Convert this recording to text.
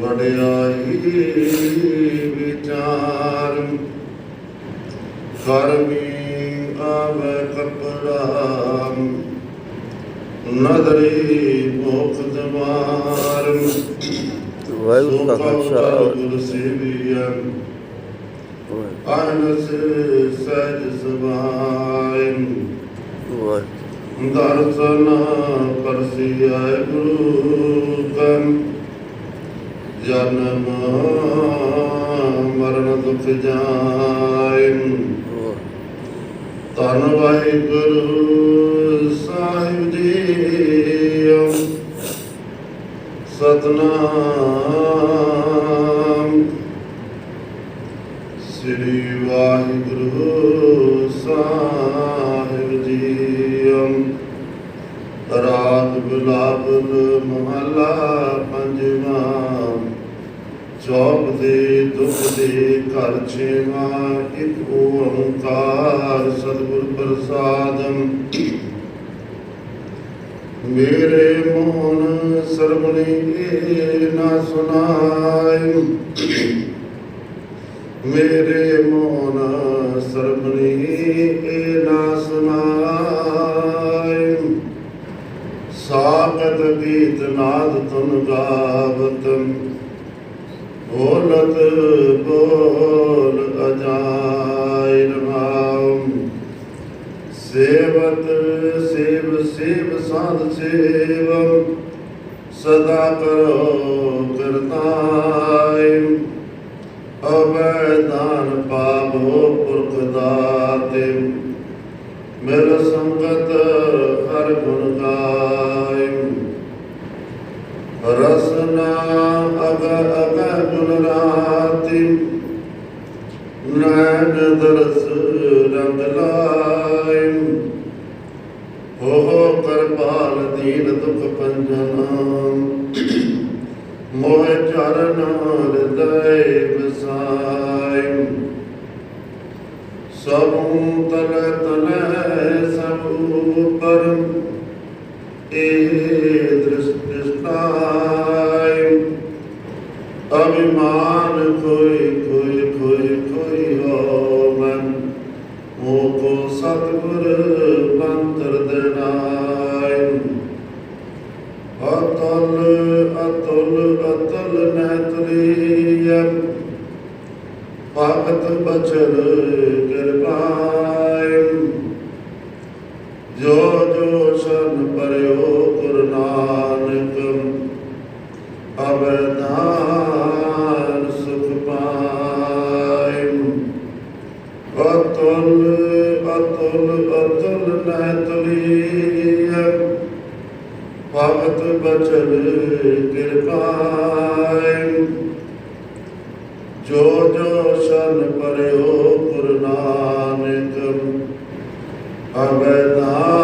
ਵਡਿਆਈ ਵਿਚਾਰ ਕਰਮੀ ਆਵੇ ਕਪੜਾ ਨਦਰੀ ਮੁਖ ਦਵਾਰ। ਵਾਹਿਗੁਰੂ ਦਾ ਖਾਲਸਾ। ਗੁਰ ਸੇਵੀਆ ਅਨਸ ਸਜ ਸਬਾਇ ਵਾਹਿਗੁਰੂ ਦਰਸ਼ਨ ਪਰਸਿਆ ਗੁਰੂ ਕੰ ਜਨਮ ਮਰਨ ਦੁਖ ਜਾਇ ਧੰਨ ਵਾਹਿਗੁਰੂ। ਚੌਪ ਦੇ ਦੁਖ ਦੇ ਘਰ ਛੇਵਾਂ, ਇੱਕ ਓੰਕਾਰ ਸਤਿਗੁਰ ਪ੍ਰਸਾਦਮ ਮੇਰੇ ਮੋਹਨ ਸਰਬਣੀ ਨਾ ਸੁਨਾਈ ਮੇਰੇ ਮੋਹਨ ਸਰਬਣੀ ਨਾ ਸੁਨਾਈ ਸਾਗਤ ਗੀਤ ਨਾਦ ਤੁਨ ਗਾਵਤ। ਬੋਲਤ, ਬੋਲ ਅਜਾਇ ਰਹਾਉ। ਸੇਵਤ, ਸੇਵ ਸੇਵ ਸਾਧ ਸੇਵ, ਸਦਾ ਕਰੋ ਕਰਤਾਇ। ਅਵੈ ਪਾਵੋ ਪੁਰਖ ਦਾਤੇ। ਮਿਲ ਸੰਗਤ ਹਰ ਗੁਣ ਗਾਇ। ਰਸਨਾ ਅਗ ਅਗ ਦਰਸ ਰੰਗ ਲਾਇ ਹੋ ਕਰਪਾਲ ਦੀਨ ਦੁਖ ਪੰਜਨਾ ਮੋਹ ਚਰਨ ਹਿਰਦੈ ਵਸਾਇ ਸਭੂ ਤਲ ਤਲ ਸਭ ਉਪਰ ਏ ਦ੍ਰਿਸ਼ਟਾਇ ਅਭਿਮਾਨ ਕੋਈ ਕੋਈ ਕੋਈ ਮੋਕੋ ਸਤਿਗੁਰ ਮੰਤਰ ਦੇਨਾਇ ਅਤਲ ਅਤਲ ਅਤਲ ਨਹਿਤਰੀਯ ਭਗਤ ਬਚਨ ਅਤੁਲ ਅਤੁਲ ਅਤੁਲ ਨਹਿਤਰੀਯ ਭਗਤ ਬਚਨ ਕਿਰਪਾਇ ਜੋ ਜੋ ਸ਼ਨ ਪਰਿਓ ਗੁਰ ਨਾਨਕ ਅਵਦਾਨ